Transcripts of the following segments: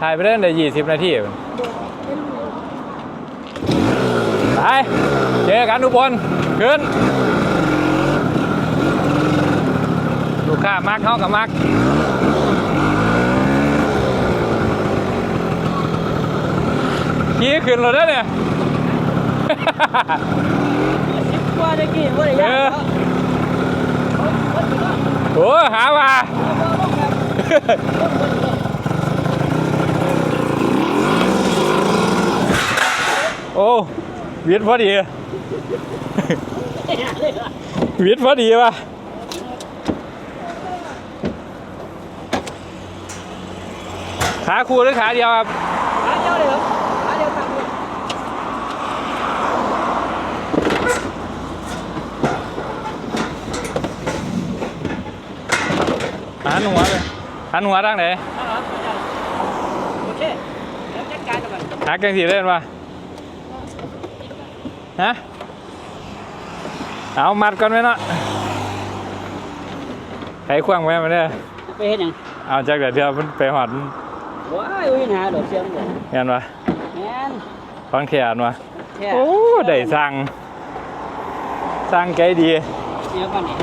ถ่ายไปได้ในยี่สิบนาทีไปเจอกันทุกคนขึ้น ลูกค้ามักเขากับมักขี่ขึ้นรถได้เนี่ยสิบกว่าได้กี่ว่าได้เอยากอเนาะโอ้หาว่า โอ้วิทย์พอดีวิทย์พอดีว่ะขาคู่หรือขาเดียวครับขาเดียวเลยเหรอขาเดียวทำเลยหันหัวเลยหันหัวทางไหนเอาเหรอโอเคแล้วจัดการกับมันหักกันสีเล่นวะ ฮะ เอามัดก่อนไหมเนาะไขควงไว้มาเนี่ยไปเห็นยังเอาจากเดี๋ยวเดี๋ยวมันไปหอดว้ายอุ้ยหาดอกเสียงเลยเงินวะแม่นฟังแขนวะแค่โอ้ได้สั่งสั่งไกลดีเนี่ยก่อนนี่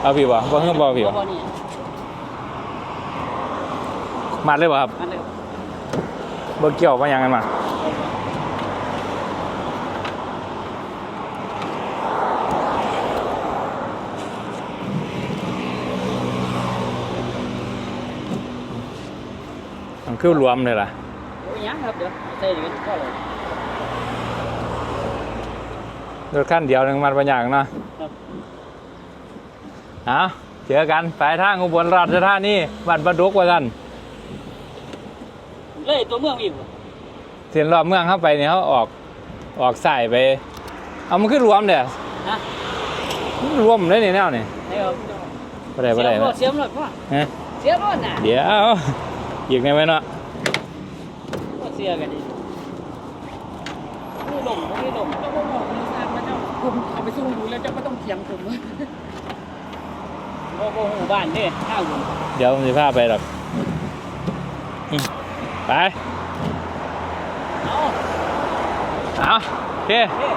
เอาพี่วะบ่เพิ่งบ่พี่วะบ่นี่มัดเลยวะครับมันเลยบ่เกี่ยวมายังกันมา มันคือรวมเลยล่ะโอ้ยยังครับเดี๋ยวใส่กันก็เลยรถขั้นเดียวหนึ่งมันเป็นอย่างเนาะครับเอาเจอกันปลายทางอุบลราชธานีบ้านประดุกว่ากัน เลยตัวเมืองอีกบ่เส้นรอบเมืองเข้าไปเนี่ยเขาออกออกสายไป เอามันคือรวมเด้อฮะมันรวมเลยนี่แนวนี่ไอ้เอาบ่ได้บ่ได้เสียบรนะถเสียบรถพ่อฮะเสียบรถน่ะเดี๋ยว อีกในไว้เนาะบ่เสียกันดินี่ลมนี่ลมเจ้าก็บอกมือซานมาเจ้าผมเอาไปสู้ดูแล้วเจ้าก็ต้องเถียงผมบ่บ่หูบ้านเด้ข้าวอยู่เดี๋ยวผมจะพาไปหรอกอืมไป เอาเอาโอเคเฮ้